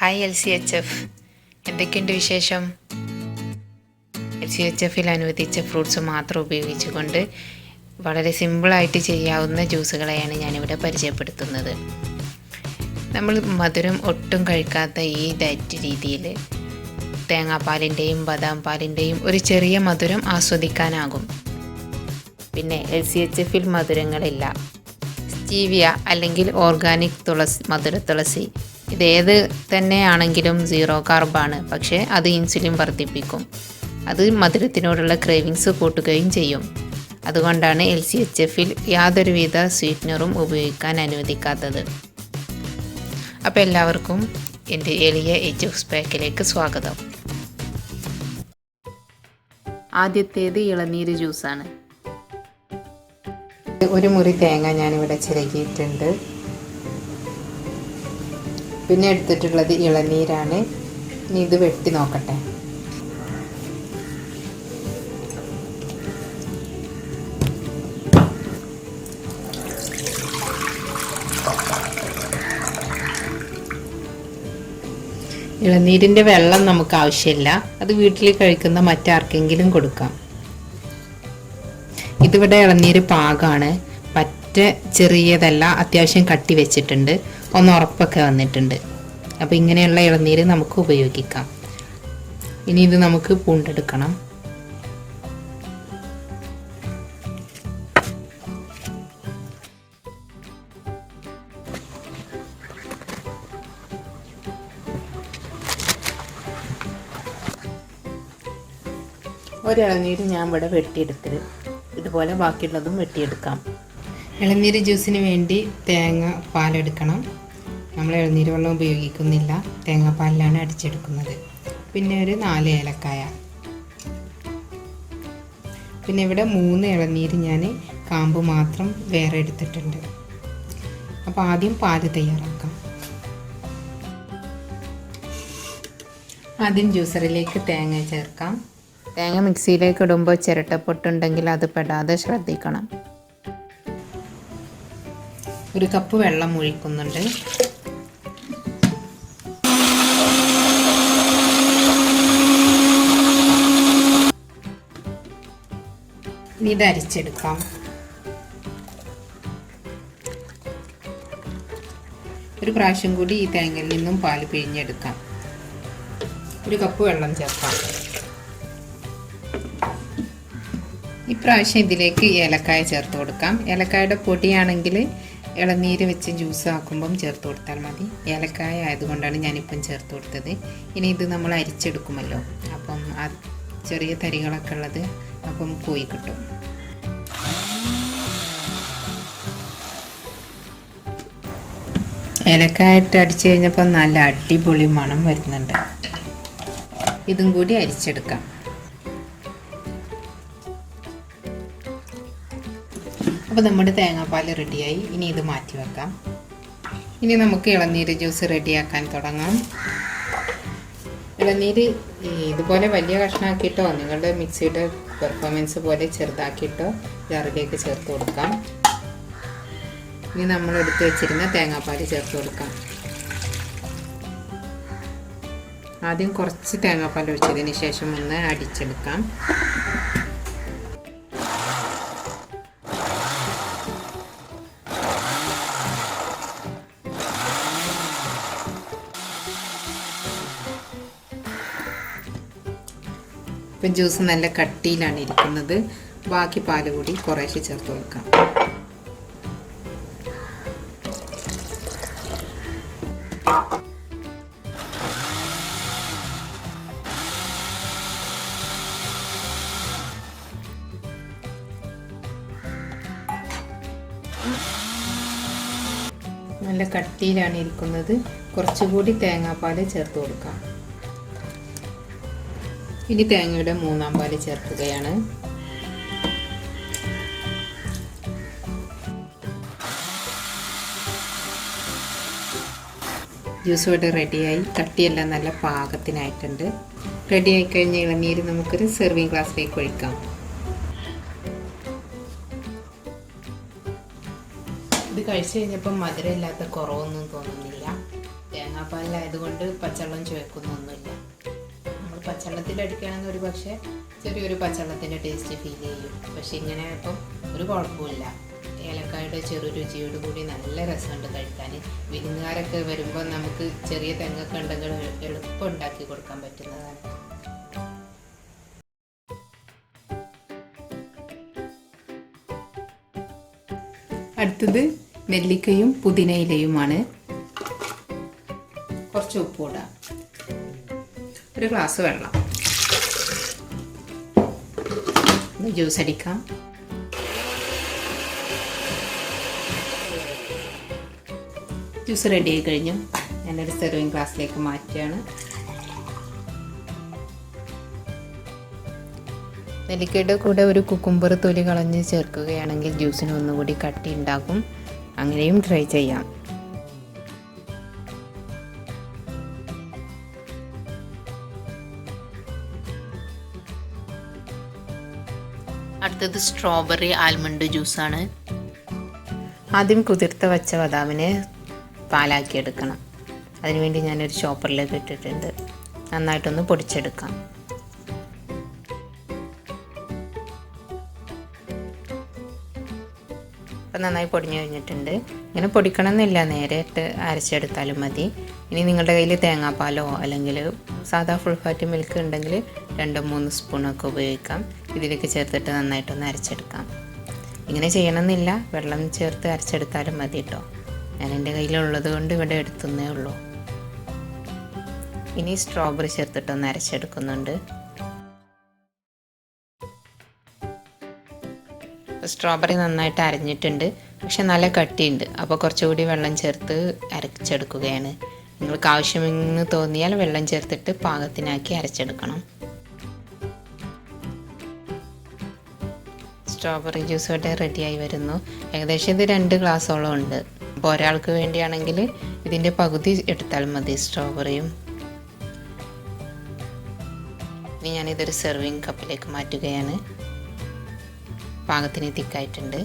Hi L C H F എന്തൊക്കെയുണ്ട് വിശേഷം? L C H എഫിൽ അനുവദിച്ച ഫ്രൂട്ട്സ് മാത്രം ഉപയോഗിച്ചുകൊണ്ട് വളരെ സിമ്പിളായിട്ട് ചെയ്യാവുന്ന ജ്യൂസുകളെയാണ് ഞാനിവിടെ പരിചയപ്പെടുത്തുന്നത്. നമ്മൾ മധുരം ഒട്ടും കഴിക്കാത്ത ഈ ഡയറ്റ് രീതിയിൽ തേങ്ങാപ്പാലിന്റെയും ബദാം പാലിന്റെയും ഒരു ചെറിയ മധുരം ആസ്വദിക്കാനാകും. പിന്നെ എൽ സി എച്ച് എഫിൽ മധുരങ്ങളില്ല. സ്റ്റീവിയ അല്ലെങ്കിൽ ഓർഗാനിക് തുളസി മധുര തുളസി ഇതേത് തന്നെയാണെങ്കിലും സീറോ കാർബാണ്. പക്ഷേ അത് ഇൻസുലിൻ വർദ്ധിപ്പിക്കും. അത് മധുരത്തിനോടുള്ള ക്രേവിങ്സ് കൂട്ടുകയും ചെയ്യും. അതുകൊണ്ടാണ് എൽ സി എച്ച് എഫിൽ യാതൊരുവിധ സ്വീറ്റ്നറും ഉപയോഗിക്കാൻ അനുവദിക്കാത്തത്. അപ്പോൾ എല്ലാവർക്കും എന്റെ എളിയ എച്ച് എഫ് പാക്കിലേക്ക് സ്വാഗതം. ആദ്യത്തേത് ഇളനീര് ജ്യൂസാണ്. ഒരു മുറി തേങ്ങ ഞാനിവിടെ ചിരകിയിട്ടുണ്ട്. പിന്നെ എടുത്തിട്ടുള്ളത് ഇളനീരാണ്. ഇനി ഇത് വെട്ടി നോക്കട്ടെ. ഇളനീരിന്റെ വെള്ളം നമുക്ക് ആവശ്യമില്ല. അത് വീട്ടിൽ കഴിക്കുന്ന മറ്റാർക്കെങ്കിലും കൊടുക്കാം. ഇതിവിടെ ഇളനീര് പാകമാണ് പറ്റ ചെറിയതല്ല അത്യാവശ്യം കട്ടി വെച്ചിട്ടുണ്ട്. ഒന്ന് ഉറപ്പൊക്കെ വന്നിട്ടുണ്ട്. അപ്പോൾ ഇങ്ങനെയുള്ള ഇളനീര് നമുക്ക് ഉപയോഗിക്കാം. ഇനി ഇത് നമുക്ക് പൂണ്ടെടുക്കണം. ഒരിളനീര് ഞാൻ ഇവിടെ വെട്ടിയെടുത്തത് ഇതുപോലെ ബാക്കിയുള്ളതും വെട്ടിയെടുക്കാം. ഇളനീര് ജ്യൂസിന് വേണ്ടി തേങ്ങ പാലെടുക്കണം. നമ്മൾ ഇളനീര് വെള്ളം ഉപയോഗിക്കുന്നില്ല. തേങ്ങാപ്പാലിലാണ് അടിച്ചെടുക്കുന്നത്. പിന്നെ ഒരു നാല് ഏലക്കായ. പിന്നെ ഇവിടെ മൂന്ന് ഇളനീര് ഞാൻ കാമ്പ് മാത്രം വേറെ എടുത്തിട്ടുണ്ട്. അപ്പോൾ ആദ്യം പാൽ തയ്യാറാക്കാം. ആദ്യം ജ്യൂസറിലേക്ക് തേങ്ങ ചേർക്കാം. തേങ്ങ മിക്സിയിലേക്ക് ഇടുമ്പോൾ ചിരട്ടപ്പൊട്ടുണ്ടെങ്കിൽ അത് പെടാതെ ശ്രദ്ധിക്കണം. ഒരു കപ്പ് വെള്ളം ഒഴിക്കുന്നുണ്ട്. ഇത് അരിച്ചെടുക്കാം. ഒരു പ്രാവശ്യം കൂടി ഈ തേങ്ങയിൽ നിന്നും പാൽ പിഴിഞ്ഞെടുക്കാം. ഒരു കപ്പ് വെള്ളം ചേർക്കാം. ഇപ്രാവശ്യം ഇതിലേക്ക് ഏലക്കായ ചേർത്ത് കൊടുക്കാം. ഏലക്കായുടെ പൊടിയാണെങ്കിൽ ഇളനീര് വെച്ച് ജ്യൂസ് ആക്കുമ്പം ചേർത്ത് കൊടുത്താൽ മതി. ഏലക്കായ ആയതുകൊണ്ടാണ് ഞാനിപ്പം ചേർത്ത് കൊടുത്തത്. ഇനി ഇത് നമ്മൾ അരിച്ചെടുക്കുമല്ലോ. അപ്പം ആ ചെറിയ തരികളൊക്കെ ഉള്ളത് അപ്പം പോയി കിട്ടും. ഏലക്കായിട്ട് അടിച്ചു കഴിഞ്ഞപ്പോൾ നല്ല അടിപൊളി മണം വരുന്നുണ്ട്. ഇതും കൂടി അരിച്ചെടുക്കാം. അപ്പോൾ നമ്മുടെ തേങ്ങാപ്പാൽ റെഡിയായി. ഇനി ഇത് മാറ്റി വെക്കാം. ഇനി നമുക്ക് ഇളനീര് ജ്യൂസ് റെഡിയാക്കാൻ തുടങ്ങാം. ഇളനീര് ഇതുപോലെ വലിയ കഷ്ണമാക്കിയിട്ടോ നിങ്ങളുടെ മിക്സിയുടെ പെർഫോമൻസ് പോലെ ചെറുതാക്കിയിട്ടോ ജാറിലേക്ക് ചേർത്ത് കൊടുക്കാം. ഇനി നമ്മൾ എടുത്തു വെച്ചിരുന്ന തേങ്ങാപ്പാൽ ചേർത്ത് കൊടുക്കാം. ആദ്യം കുറച്ച് തേങ്ങാപ്പാൽ ഒഴിച്ചതിന് ശേഷം ഒന്ന് അടിച്ചെടുക്കാം. ഇപ്പം ജ്യൂസ് നല്ല കട്ടിയിലാണ് ഇരിക്കുന്നത്. ബാക്കി പാൽ കൂടി കുറേശ്ശെ ചേർത്ത് കൊടുക്കാം. നല്ല കട്ടിയിലാണ് ഇരിക്കുന്നത്. കുറച്ചുകൂടി തേങ്ങാപ്പാൽ ചേർത്ത് കൊടുക്കാം. ഇനി തേങ്ങയുടെ മൂന്നാം പാൽ ചേർക്കുകയാണ്. ജ്യൂസ് ഇവിടെ റെഡിയായി. കട്ടിയെല്ലാം നല്ല പാകത്തിനായിട്ടുണ്ട്. റെഡിയായി കഴിഞ്ഞ ഇളനീര് നമുക്കൊരു സെർവിങ് ഗ്ലാസ്സിലേക്ക് ഒഴിക്കാം. ഇത് കഴിച്ചു കഴിഞ്ഞപ്പോൾ മധുരമില്ലാത്ത കുറവൊന്നും തോന്നുന്നില്ല. തേങ്ങാപ്പാലായതുകൊണ്ട് പച്ചവെള്ളം ചുവക്കുന്നൊന്നുമില്ല പച്ചവെള്ളത്തിൽ അടിക്കുകയാണെങ്കിൽ ഒരു പക്ഷേ ചെറിയൊരു പച്ചവെള്ളത്തിന്റെ ടേസ്റ്റ് ഫീൽ ചെയ്യും. പക്ഷെ ഇങ്ങനെ ഇപ്പം ഒരു കുഴപ്പമില്ല ഏലക്കായുടെ ചെറു രുചിയോട് കൂടി നല്ല രസമുണ്ട് കഴിക്കാൻ. വിരുന്നുകാരൊക്കെ വരുമ്പോൾ നമുക്ക് ചെറിയ തെങ്ങൊക്കെ ഉണ്ടെങ്കിൽ എളുപ്പം ഉണ്ടാക്കി കൊടുക്കാൻ പറ്റുന്നതാണ്. അടുത്തത് നെല്ലിക്കയും പുതിനയിലയുമാണ്. കുറച്ച് ഉപ്പ് ഇടാം. ഒരു ഗ്ലാസ് വെള്ളം. ജ്യൂസ് അടിക്കാം. ജ്യൂസ് റെഡി ആയി കഴിഞ്ഞു. ഞാനൊരു സെർവിങ് ഗ്ലാസ്സിലേക്ക് മാറ്റുകയാണ്. നെല്ലിക്കയുടെ കൂടെ ഒരു കുക്കുംബർ തൊലി കളഞ്ഞ് ചേർക്കുകയാണെങ്കിൽ ജ്യൂസിന് ഒന്നുകൂടി കട്ടി ഉണ്ടാക്കും അങ്ങനെയും ട്രൈ ചെയ്യാം. അടുത്തത് സ്ട്രോബെറി ആൽമണ്ട് ജ്യൂസാണ് ആദ്യം കുതിർത്ത വച്ച ബദാമിനെ പാലാക്കി എടുക്കണം അതിനുവേണ്ടി ഞാനൊരു ചോപ്പറിലേക്ക് ഇട്ടിട്ടുണ്ട്. നന്നായിട്ടൊന്ന് പൊടിച്ചെടുക്കാം. അപ്പം നന്നായി പൊടിഞ്ഞു കഴിഞ്ഞിട്ടുണ്ട്. ഇങ്ങനെ പൊടിക്കണമെന്നില്ല. നേരിട്ട് അരച്ചെടുത്താലും മതി. ഇനി നിങ്ങളുടെ കയ്യിൽ തേങ്ങാപ്പാലോ അല്ലെങ്കിൽ സാധാ ഫുൾ ഫാറ്റ് മിൽക്ക് ഉണ്ടെങ്കിൽ രണ്ടോ മൂന്ന് സ്പൂണൊക്കെ ഉപയോഗിക്കാം. ഇതിലേക്ക് ചേർത്തിട്ട് നന്നായിട്ടൊന്ന് അരച്ചെടുക്കാം. ഇങ്ങനെ ചെയ്യണമെന്നില്ല. വെള്ളം ചേർത്ത് അരച്ചെടുത്താലും മതി കേട്ടോ ഞാൻ എന്റെ കയ്യിലുള്ളത് കൊണ്ട് ഇവിടെ എടുത്തുന്നേ ഉള്ളൂ. ഇനി സ്ട്രോബെറി ചേർത്തിട്ടൊന്ന് അരച്ചെടുക്കുന്നുണ്ട്. സ്ട്രോബെറി നന്നായിട്ട് അരഞ്ഞിട്ടുണ്ട്. പക്ഷെ നല്ല കട്ടിയുണ്ട്. അപ്പോൾ കുറച്ചുകൂടി വെള്ളം ചേർത്ത് അരച്ചെടുക്കുകയാണ്. നിങ്ങൾക്ക് ആവശ്യമെന്ന് തോന്നിയാൽ വെള്ളം ചേർത്തിട്ട് പാകത്തിനാക്കി അരച്ചെടുക്കണം. സ്ട്രോബെറി ജ്യൂസ് ഇവിടെ റെഡിയായി വരുന്നു. ഏകദേശം ഇത് രണ്ട് ഗ്ലാസ്സോളം ഉണ്ട്. അപ്പോൾ ഒരാൾക്ക് വേണ്ടിയാണെങ്കിൽ ഇതിന്റെ പകുതി എടുത്താൽ മതി സ്ട്രോബെറിയും ഇനി ഞാനിതൊരു സെർവിങ് കപ്പിലേക്ക് മാറ്റുകയാണ്. പാകത്തിന് തിക്കായിട്ടുണ്ട്.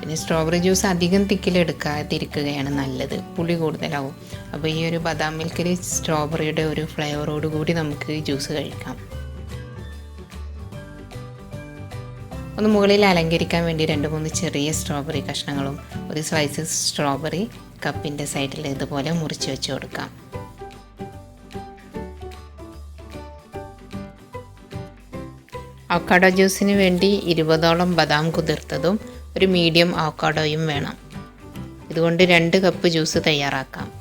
പിന്നെ സ്ട്രോബെറി ജ്യൂസ് അധികം തിക്കിലെടുക്കാതിരിക്കുകയാണ് നല്ലത്. പുളി കൂടുതലാവും. അപ്പോൾ ഈ ഒരു ബദാം മിൽക്കിൽ സ്ട്രോബെറിയുടെ ഒരു ഫ്ലേവറോട് കൂടി നമുക്ക് ജ്യൂസ് കഴിക്കാം. ഒന്ന് മുകളിൽ അലങ്കരിക്കാൻ വേണ്ടി രണ്ട് മൂന്ന് ചെറിയ സ്ട്രോബെറി കഷ്ണങ്ങളും ഒരു സ്ലൈസ് സ്ട്രോബെറി കപ്പിന്റെ സൈഡിൽ ഇതുപോലെ മുറിച്ച് വെച്ച് കൊടുക്കാം. അവക്കാഡോ ജ്യൂസിന് വേണ്ടി ഇരുപതോളം ബദാം കുതിർത്തതും ഒരു മീഡിയം അവക്കാഡോയും വേണം. ഇതുകൊണ്ട് രണ്ട് കപ്പ് ജ്യൂസ് തയ്യാറാക്കാം.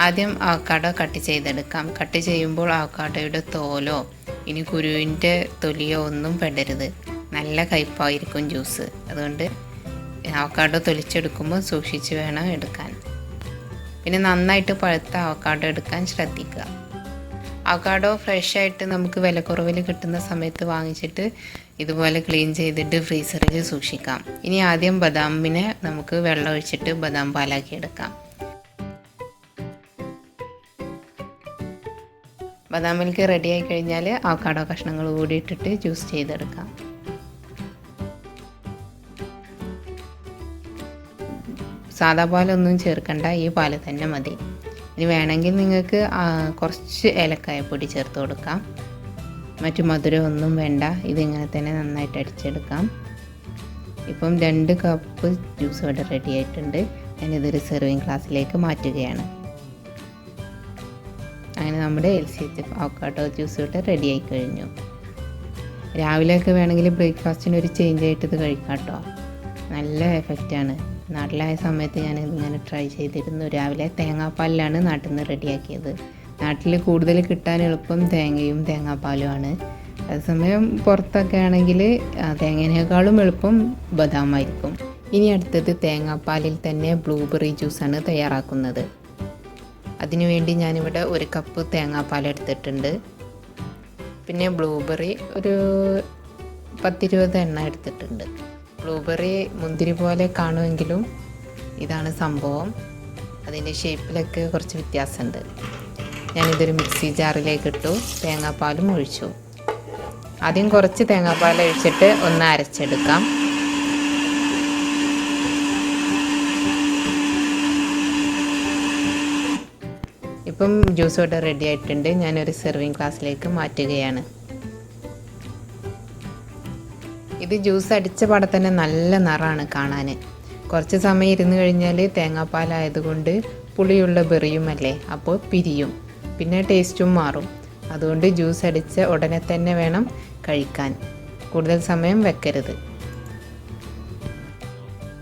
ആദ്യം അവക്കാഡോ കട്ട് ചെയ്തെടുക്കാം. കട്ട് ചെയ്യുമ്പോൾ അവക്കാഡോയുടെ തോലോ ഇനി കുരുവിന്റെ തൊലിയോ ഒന്നും പെടരുത്. നല്ല കയ്പായിരിക്കും ജ്യൂസ്. അതുകൊണ്ട് അവക്കാഡോ തൊലിച്ചെടുക്കുമ്പോൾ സൂക്ഷിച്ച് വേണം എടുക്കാൻ. പിന്നെ നന്നായിട്ട് പഴുത്ത അവക്കാഡോ എടുക്കാൻ ശ്രദ്ധിക്കുക. അവക്കാഡോ ഫ്രഷ് ആയിട്ട് നമുക്ക് വിലക്കുറവിൽ കിട്ടുന്ന സമയത്ത് വാങ്ങിച്ചിട്ട് ഇതുപോലെ ക്ലീൻ ചെയ്തിട്ട് ഫ്രീസറിൽ സൂക്ഷിക്കാം. ഇനി ആദ്യം ബദാമിനെ നമുക്ക് വെള്ളം ഒഴിച്ചിട്ട് ബദാം പാലാക്കി എടുക്കാം. ബദാം മിൽക്ക് റെഡിയായി കഴിഞ്ഞാൽ അവക്കാഡോ കഷ്ണങ്ങൾ കൂടി ഇട്ടിട്ട് ജ്യൂസ് ചെയ്തെടുക്കാം. സാദാ പാലൊന്നും ചേർക്കണ്ട ഈ പാൽ തന്നെ മതി. ഇനി വേണമെങ്കിൽ നിങ്ങൾക്ക് കുറച്ച് ഏലക്കായപ്പൊടി ചേർത്ത് കൊടുക്കാം. മറ്റു മധുരമൊന്നും വേണ്ട ഇതിങ്ങനെ തന്നെ നന്നായിട്ട് അടിച്ചെടുക്കാം. ഇപ്പം രണ്ട് കപ്പ് ജ്യൂസ് ഇവിടെ റെഡി ആയിട്ടുണ്ട്. ഞാനിതൊരു സെർവിങ് ഗ്ലാസ്സിലേക്ക് മാറ്റുകയാണ്. അങ്ങനെ നമ്മുടെ L C H avocado juice ഇവിടെ റെഡി ആയി കഴിഞ്ഞു. രാവിലെയൊക്കെ വേണമെങ്കിൽ ബ്രേക്ക്ഫാസ്റ്റിന് ഒരു ചേഞ്ച് ആയിട്ട് ഇത് കഴിക്കാം കേട്ടോ. നല്ല എഫക്റ്റാണ് നാട്ടിലായ സമയത്ത് ഞാൻ ഇങ്ങനെ ട്രൈ ചെയ്തിരുന്നു. രാവിലെ തേങ്ങാപ്പാലിലാണ് നാട്ടിൽ നിന്ന് റെഡിയാക്കിയത്. നാട്ടിൽ കൂടുതൽ കിട്ടാൻ എളുപ്പം തേങ്ങയും തേങ്ങാപ്പാലുമാണ് അതേസമയം പുറത്തൊക്കെ ആണെങ്കിൽ തേങ്ങേനേക്കാളും എളുപ്പം ബദാമായിരിക്കും ഇനി അടുത്തത് തേങ്ങാപ്പാലിൽ തന്നെ ബ്ലൂബെറി ജ്യൂസാണ് തയ്യാറാക്കുന്നത്. അതിനുവേണ്ടി ഞാനിവിടെ ഒരു കപ്പ് തേങ്ങാപ്പാൽ എടുത്തിട്ടുണ്ട്. പിന്നെ ബ്ലൂബെറി ഒരു പത്തിരുപത് എണ്ണ എടുത്തിട്ടുണ്ട്. ബ്ലൂബെറി മുന്തിരി പോലെ കാണുമെങ്കിലും ഇതാണ് സംഭവം. അതിന്റെ ഷേപ്പിലൊക്കെ കുറച്ച് വ്യത്യാസമുണ്ട്. ഞാനിതൊരു മിക്സി ജാറിലേക്ക് ഇട്ടു. തേങ്ങാപ്പാലും ഒഴിച്ചു. ആദ്യം കുറച്ച് തേങ്ങാപ്പാൽ ഒഴിച്ചിട്ട് ഒന്ന് അരച്ചെടുക്കാം. ഇപ്പം ജ്യൂസ് ഇവിടെ റെഡി ആയിട്ടുണ്ട്. ഞാനൊരു സെർവിങ് ഗ്ലാസ്സിലേക്ക് മാറ്റുകയാണ്. ഇത് ജ്യൂസ് അടിച്ച പാടെ തന്നെ നല്ല നിറമാണ് കാണാൻ കുറച്ച് സമയം ഇരുന്ന് കഴിഞ്ഞാൽ തേങ്ങാപ്പാലായതുകൊണ്ട് പുളിയുള്ള ബെറിയുമല്ലേ? അപ്പോൾ പിരിയും. പിന്നെ ടേസ്റ്റും മാറും. അതുകൊണ്ട് ജ്യൂസ് അടിച്ച ഉടനെ തന്നെ വേണം കഴിക്കാൻ. കൂടുതൽ സമയം വെക്കരുത്.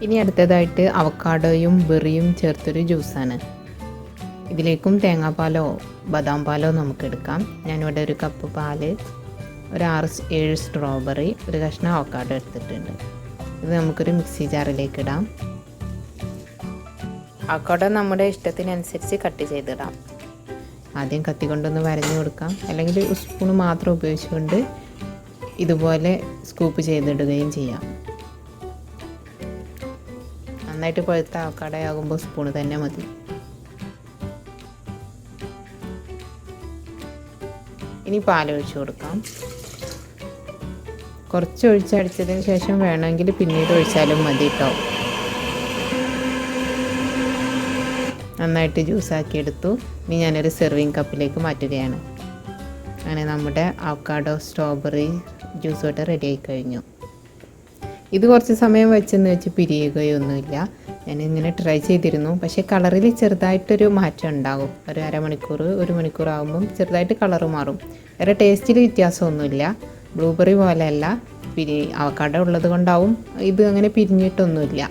ഇനി അടുത്തതായിട്ട് അവക്കാഡോയും ബെറിയും ചേർത്തൊരു ജ്യൂസാണ്. ഇതിലേക്കും തേങ്ങാപ്പാലോ ബദാം പാലോ നമുക്ക് എടുക്കാം. ഞാനിവിടെ ഒരു കപ്പ് പാൽ ഒരു ആറ് ഏഴ് സ്ട്രോബെറി ഒരു കഷ്ണം അവക്കാഡോ എടുത്തിട്ടുണ്ട്. ഇത് നമുക്കൊരു മിക്സി ജാറിലേക്ക് ഇടാം. അവക്കാഡോ നമ്മുടെ ഇഷ്ടത്തിനനുസരിച്ച് കട്ട് ചെയ്തിടാം. ആദ്യം കത്തി കൊണ്ടൊന്ന് വരഞ്ഞു കൊടുക്കാം. അല്ലെങ്കിൽ സ്പൂൺ മാത്രം ഉപയോഗിച്ചുകൊണ്ട് ഇതുപോലെ സ്കൂപ്പ് ചെയ്തിടുകയും ചെയ്യാം. നന്നായിട്ട് പഴുത്ത അവക്കാടയാകുമ്പോൾ സ്പൂൺ തന്നെ മതി. ഇനി പാലൊഴിച്ച് കൊടുക്കാം. കുറച്ച് ഒഴിച്ചടിച്ചതിന് ശേഷം വേണമെങ്കിൽ പിന്നീട് ഒഴിച്ചാലും മതി കേട്ടോ നന്നായിട്ട് ജ്യൂസാക്കി എടുത്തു. ഇനി ഞാനൊരു സെർവിങ് കപ്പിലേക്ക് മാറ്റുകയാണ്. അങ്ങനെ നമ്മുടെ അവക്കാഡോ സ്ട്രോബെറി ജ്യൂസ് തൊട്ട് റെഡി ആയി കഴിഞ്ഞു. ഇത് കുറച്ച് സമയം വെച്ചെന്ന് വെച്ച് പിരിയുകയൊന്നുമില്ല. ഞാൻ ഇങ്ങനെ ട്രൈ ചെയ്തിരുന്നു. പക്ഷേ കളറിൽ ചെറുതായിട്ടൊരു മാറ്റം ഉണ്ടാകും. ഒരു അരമണിക്കൂർ ഒരു മണിക്കൂർ ആകുമ്പം ചെറുതായിട്ട് കളറ് മാറും. വേറെ ടേസ്റ്റിൽ വ്യത്യാസമൊന്നുമില്ല. ബ്ലൂബെറി പോലെയല്ല. പിരി അവക്കാട ഉള്ളത് കൊണ്ടാവും. ഇത് അങ്ങനെ പിരിഞ്ഞിട്ടൊന്നുമില്ല.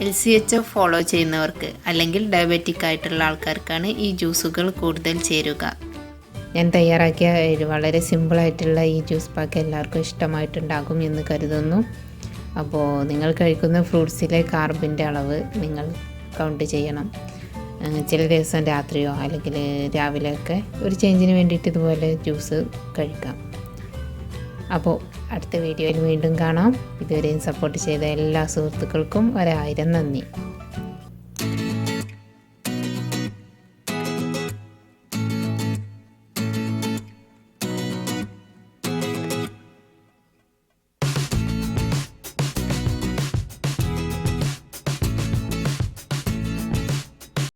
L C H F follow ചെയ്യുന്നവർക്ക് അല്ലെങ്കിൽ ഡയബറ്റിക് ആയിട്ടുള്ള ആൾക്കാർക്കാണ് ഈ ജ്യൂസുകൾ കൂടുതൽ ചേരുക. ഞാൻ തയ്യാറാക്കിയ വളരെ സിമ്പിളായിട്ടുള്ള ഈ ജ്യൂസ് പാക്ക് എല്ലാവർക്കും ഇഷ്ടമായിട്ടുണ്ടാകും എന്ന് കരുതുന്നു. അപ്പോൾ നിങ്ങൾ കഴിക്കുന്ന ഫ്രൂട്ട്സിലെ കാർബിന്റെ അളവ് നിങ്ങൾ കൗണ്ട് ചെയ്യണം. ചില ദിവസം രാത്രിയോ അല്ലെങ്കിൽ രാവിലെയൊക്കെ ഒരു ചേഞ്ചിന് വേണ്ടിയിട്ട് ഇതുപോലെ ജ്യൂസ് കഴിക്കാം. അപ്പോൾ അടുത്ത വീഡിയോയിൽ വീണ്ടും കാണാം. ഇതുവരെയും സപ്പോർട്ട് ചെയ്ത എല്ലാ സുഹൃത്തുക്കൾക്കും ഒരായിരം നന്ദി.